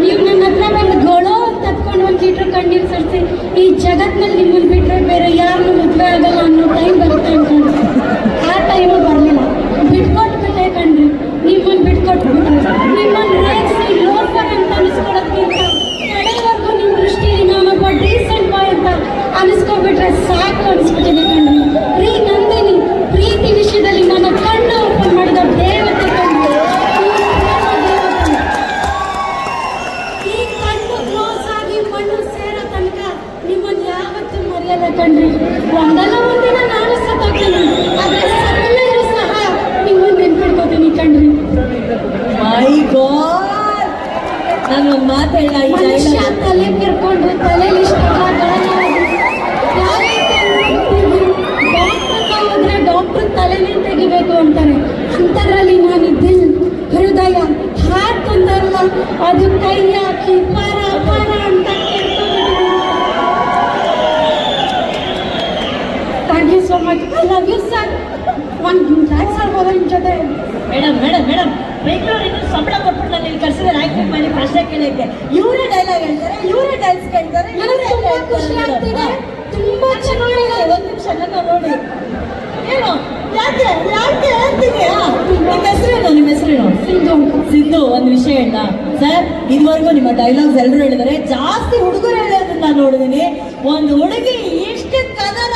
ನೀವು ನನ್ನ ಹತ್ರ ಬಂದು ಗೊಳೋ ಅಂತ ಒಂದು ಲೀಟ್ರ್ ಕಣ್ಣೀರು ಸರಿಸಿ ಈ ಜಗತ್ತಿನಲ್ಲಿ ನಿಮ್ಮನ್ನು ಬಿಟ್ಟರೆ ಬೇರೆ ಯಾರನ್ನು ಮದುವೆ ಆಗಲ್ಲ. ಕಣ್ರಿ. ಒಂದಲ್ಲ ಒಂದಿನ ನಾನು ಸತ್ತೋಗ್ತೀನಿ. ಆದ್ರೆ ಸತ್ತ ಸಹ ನಿಮ್ಮನ್ನು ನೆನ್ಪಿಡ್ಕೋತೀನಿ ಕಣ್ರಿ. ಮೈ ಗಾಡ್ ನಾನು ಒಂದು ಮಾತು ಹೇಳ ಈ ಮನುಷ್ಯ ತಲೆ ಕಿರ್ಕೊಂಡು ತಲೆಯಲ್ಲಿ thank you so much I love you sir ಒಂದು ಥ್ಯಾಂಕ್ಸ್ ಆಡ್ಬೋದ ನಿಮ್ಮ ಜೊತೆ ಮೇಡಮ್ ಮೇಡಮ್ ಮೇಡಮ್ ಬೆಂಗಳೂರಿನ ಸಂಬಳ ಕೊಟ್ಬಿಟ್ಟು ನಾನು ಇಲ್ಲಿ ಕರ್ಸಿದ್ರೆ ಆಕ್ಟಿಂಗ್ ಮಾಡಿ ಪ್ರಶ್ನೆ ಕೇಳಿದ್ದೆ. ಇವರೇ ಡೈಲಾಗ್ ಹೇಳ್ತಾರೆ ಇವರೇ ಡೈಲ್ಸ್ ಕೇಳ್ತಾರೆ ತುಂಬಾ ಖುಷಿ ಆಗ್ತಿದೆ. ತುಂಬಾ ಚೆನ್ನಾಗಿದೆ ಒಂದು ನಿಮಿಷ ನನ್ನ ನೋಡಿ. ಏನು? ಯಾಕೆ? ಯಾಕೆ ಹೇಳ್ತೀನಿ ನಿಮ್ಮ ಹೆಸರೇನು? ನಿಮ್ಮ ಹೆಸರೇನು? ಸಿಂಧು. ಸಿದ್ದು ಒಂದು ವಿಷಯ ಹೇಳ ಸರ್ ಇದುವರೆಗೂ ನಿಮ್ಮ ಡೈಲಾಗ್ಸ್ ಎಲ್ಲರೂ ಹೇಳಿದ್ದಾರೆ. ಜಾಸ್ತಿ ಹುಡುಗರು ಹೇಳೋದನ್ನ ನಾನು ನೋಡಿದೀನಿ. ಒಂದು ಹುಡುಗಿ ಇಷ್ಟು ಕದನ